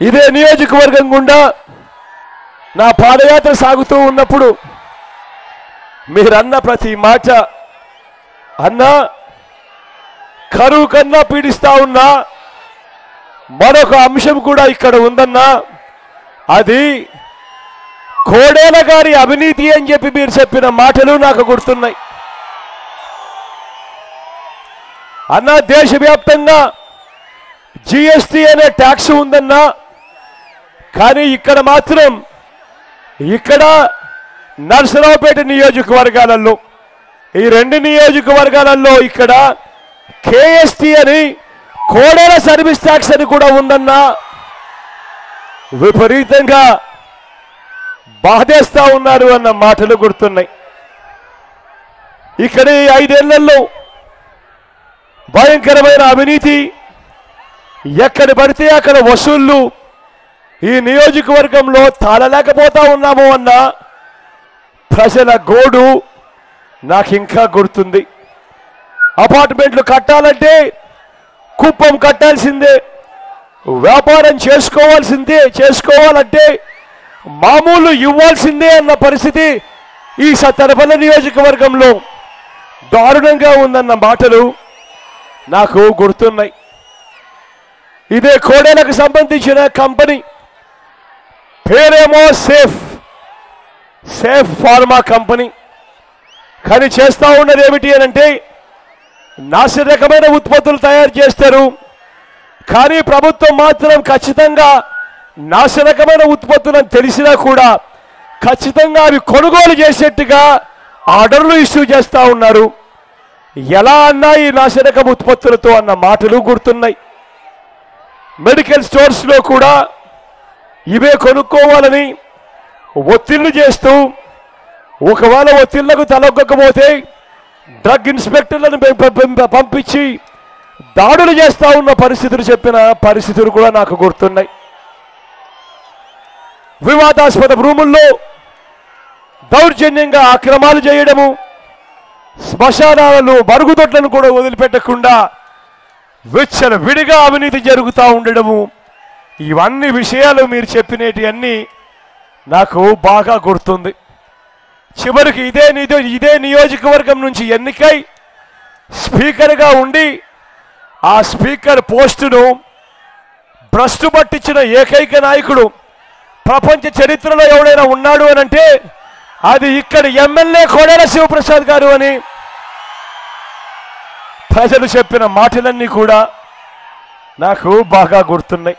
ఇదే నియోజకవర్గం గుండా నా పాదయాత్ర సాగుతూ ఉన్నప్పుడు మీరన్న ప్రతి మాట అన్న కరువు కన్నా పీడిస్తా ఉన్నా మరొక అంశం కూడా ఇక్కడ ఉందన్నా అది కోడేల గారి అవినీతి అని చెప్పి మీరు చెప్పిన మాటలు నాకు గుర్తున్నాయి. అన్నా దేశవ్యాప్తంగా జిఎస్టి అనే ట్యాక్స్ ఉందన్నా కానీ ఇక్కడ మాత్రం ఇక్కడ నర్సరావుపేట నియోజకవర్గాలలో ఈ రెండు నియోజకవర్గాలలో ఇక్కడ కేఎస్టి అని కోడేల సర్వీస్ ట్యాక్స్ అని కూడా ఉందన్న విపరీతంగా బాధేస్తా ఉన్నారు అన్న మాటలు గుర్తున్నాయి. ఇక్కడ ఈ ఐదేళ్ళలో భయంకరమైన అవినీతి ఎక్కడ పడితే అక్కడ వసూళ్ళు ఈ నియోజకవర్గంలో తాళలేకపోతా ఉన్నాము అన్న ప్రజల గోడు నాకు ఇంకా గుర్తుంది. అపార్ట్మెంట్లు కట్టాలంటే కుప్పం కట్టాల్సిందే వ్యాపారం చేసుకోవాల్సిందే చేసుకోవాలంటే మామూలు ఇవ్వాల్సిందే అన్న పరిస్థితి ఈ సత్తనపల్లి నియోజకవర్గంలో దారుణంగా ఉందన్న మాటలు నాకు గుర్తున్నాయి. ఇదే కోడేలకు సంబంధించిన కంపెనీ పేరేమో సేఫ్. Safe pharma company. కానీ చేస్తూ ఉన్నది ఏమిటి అని అంటే నాసి రకమైన ఉత్పత్తులు తయారు చేస్తారు. కానీ ప్రభుత్వం మాత్రం ఖచ్చితంగా నాశనకమైన ఉత్పత్తులను తెలిసినా కూడా ఖచ్చితంగా అవి కొనుగోలు చేసేట్టుగా ఆర్డర్లు ఇష్యూ చేస్తూ ఉన్నారు. ఎలా అన్నా ఈ నాశనకం ఉత్పత్తులతో అన్న మాటలు గుర్తున్నాయి. మెడికల్ స్టోర్స్లో కూడా ఇవే కొనుక్కోవాలని ఒత్తిళ్ళు చేస్తూ ఒకవేళ ఒత్తిళ్ళకు తలొగ్గకపోతే డ్రగ్ ఇన్స్పెక్టర్లను పంపించి దాడులు చేస్తూ ఉన్న పరిస్థితులు చెప్పిన పరిస్థితులు కూడా నాకు గుర్తున్నాయి. వివాదాస్పద భూముల్లో దౌర్జన్యంగా అక్రమాలు చేయడము శ్మశానాలను బరుగుదొడ్లను కూడా వదిలిపెట్టకుండా విచ్చల విడిగా అవినీతి జరుగుతూ ఉండడము ఇవన్నీ విషయాలు మీరు చెప్పినటివన్నీ నాకు బాగా గుర్తుంది. చివరికి ఇదే నిజ ఇదే నియోజకవర్గం నుంచి ఎన్నికై స్పీకర్గా ఉండి ఆ స్పీకర్ పోస్టును భ్రష్టు పట్టించిన ఏకైక నాయకుడు ప్రపంచ చరిత్రలో ఎవడైనా ఉన్నాడు అని అంటే అది ఇక్కడ ఎమ్మెల్యే కోడేల శివప్రసాద్ గారు అని ప్రజలు చెప్పిన మాటలన్నీ కూడా నాకు బాగా గుర్తున్నాయి.